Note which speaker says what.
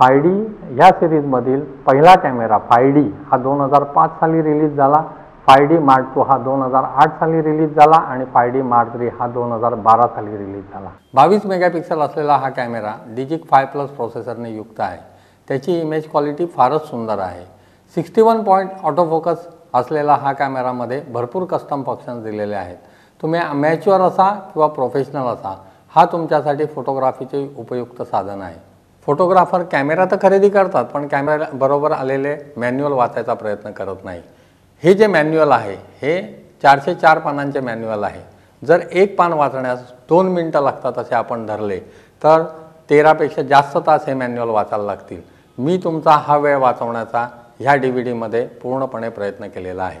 Speaker 1: Five D ह्या सिरीजमधील पहिला camera five D हा दोन हजार पाच साली रिलीज झाला. फाय डी मार्क टू हा दोन हजार आठ साली रिलीज झाला आणि फाय डी मार्क थ्री हा दोन हजार बारा साली रिलीज झाला. बावीस मेगापिक्सल असलेला हा कॅमेरा डिजिक फाय प्लस प्रोसेसरने युक्त आहे. त्याची इमेज क्वालिटी फारच सुंदर आहे. Sixty one point auto focus असलेला हा कॅमेरामध्ये भरपूर कस्टम फंक्शन्स दिलेले आहेत. तुम्ही मॅच्युअर असा किंवा प्रोफेशनल असा हा तुमच्यासाठी फोटोग्राफीचे उपयुक्त साधन आहे. फोटोग्राफर कॅमेरा तर खरेदी करतात पण कॅमेरा बरोबर आलेले मॅन्युअल वाचायचा प्रयत्न करत नाही. हे जे मॅन्युअल आहे हे चारशे चार पानांचे मॅन्युअल आहे. जर एक पान वाचण्यास दोन मिनटं लागतात असे आपण धरले तर तेरापेक्षा जास्त तास हे मॅन्युअल वाचायला लागतील. मी तुमचा हा वेळ वाचवण्याचा ह्या डी व्ही डीमध्ये पूर्णपणे प्रयत्न केलेला आहे.